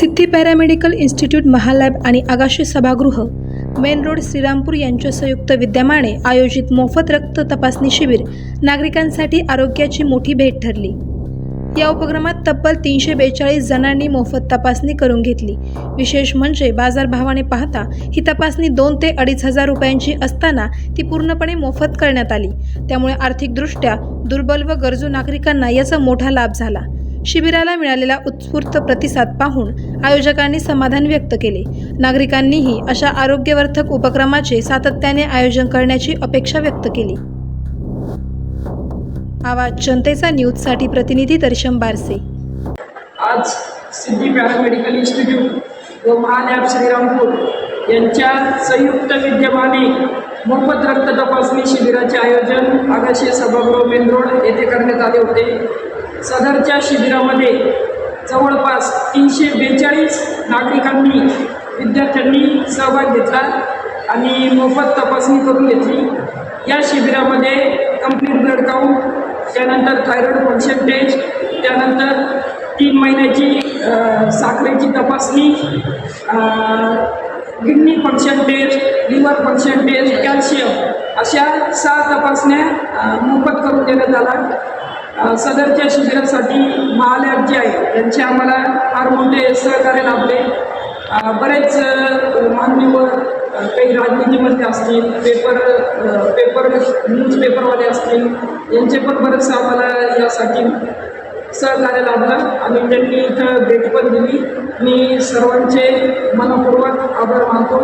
सिद्धी paramedical institute महालॅब आणि आगाशी सभागृह main road Shrirampur यांच्या संयुक्त विद्यमाने आयोजित मोफत रक्त तपासणी शिबिर नागरिकांसाठी आरोग्याची मोठी भेट ठरली. या उपक्रमात तब्बल तीनशे बेचाळीस जणांनी मोफत तपासणी करून घेतली. विशेष म्हणजे बाजारभावाने पाहता ही तपासणी दोन ते अडीच हजार रुपयांची असताना ती पूर्णपणे मोफत करण्यात आली. त्यामुळे आर्थिकदृष्ट्या दुर्बल व गरजू नागरिकांना याचा मोठा लाभ झाला. शिबिराला मिळालेला उत्स्फूर्त प्रतिसाद पाहून आयोजकांनी समाधान व्यक्त केले. नागरिकांनीही अशा आरोग्यवर्धक उपक्रमाचे सातत्याने आयोजन करण्याची अपेक्षा व्यक्त केली. आवाज जनतेचा न्यूजसाठी प्रतिनिधी दर्शन बारसे. आज सिद्धी पॅरामेडिकल इन्स्टिट्यूट व महालॅब श्रीरामपूर यांच्या संयुक्त विद्यमाने मोफत रक्त तपासणी शिबिराचे आयोजन आगाशी सभागृह मेन रोड येथे करण्यात आले होते. सदरच्या शिबिरामध्ये जवळपास तीनशे बेचाळीस नागरिकांनी विद्यार्थ्यांनी सहभाग घेतला आणि मोफत तपासणी करून घेतली. या शिबिरामध्ये कंप्लीट ब्लड काउंट त्यानंतर थायरॉइड पर्सेंटेज त्यानंतर तीन महिन्याची साखरेची तपासणी kidney percentage liver test calcium अशा सहा तपासण्या मोफत करून देण्यात आला सदरच्या शिबिरासाठी महालयात जे आहे त्यांचे आम्हाला फार मोठे सहकार्य लाभले. बरेच मान्यवर काही राजनीतीमध्ये असतील पेपर पेपर न्यूजपेपरवाले असतील यांचे पण बरेचसे आम्हाला यासाठी सहकार्य लाभलं. आणि त्यांनी इथं भेट पण दिली. मी सर्वांचे मनपूर्वक आभार मानतो.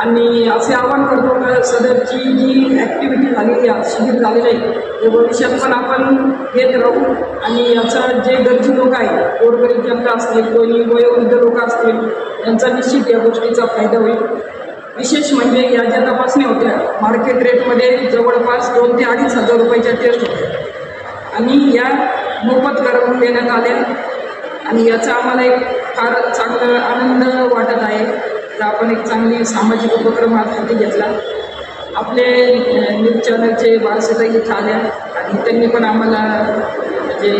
आणि असे आवाहन करतो का सदरची जी ॲक्टिव्हिटी झालेली आहे शिबिर झालेलं आहे ते भविष्यात पण आपण घेत राहू. आणि याचा जे गरजू लोक आहेत गोरगरीब जनता असतील कोणी वयोवृद्ध लोक असतील यांचा निश्चित या गोष्टीचा फायदा होईल. विशेष म्हणजे या ज्या तपासण्या होत्या मार्केट रेटमध्ये जवळपास दोन ते अडीच हजार रुपयाच्या टेस्ट होत्या. आणि या मोफत करून देण्यात आल्या. आणि याचा आम्हाला एक फार चांगला आनंद वाटत आहे. तर आपण एक चांगली सामाजिक उपक्रम हाती घेतला. आपले अ, न्यूज चॅनलचे बारसेताई इथं आल्या आणि त्यांनी पण आम्हाला म्हणजे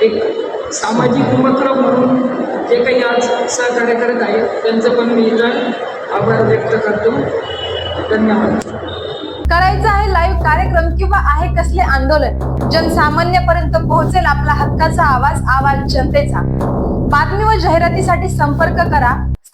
एक सामाजिक उपक्रम म्हणून जे काही आज सहकार्य करत आहे त्यांचं पण मी इथं आभार व्यक्त करतो. धन्यवाद. करायचं आहे लाईव्ह कार्यक्रम किंवा आहे कसले आंदोलन जनसामान्यपर्यंत पोहोचेल आपला हक्काचा आवाज आवाज जनतेचा. बातमी व जाहिरातीसाठी संपर्क करा.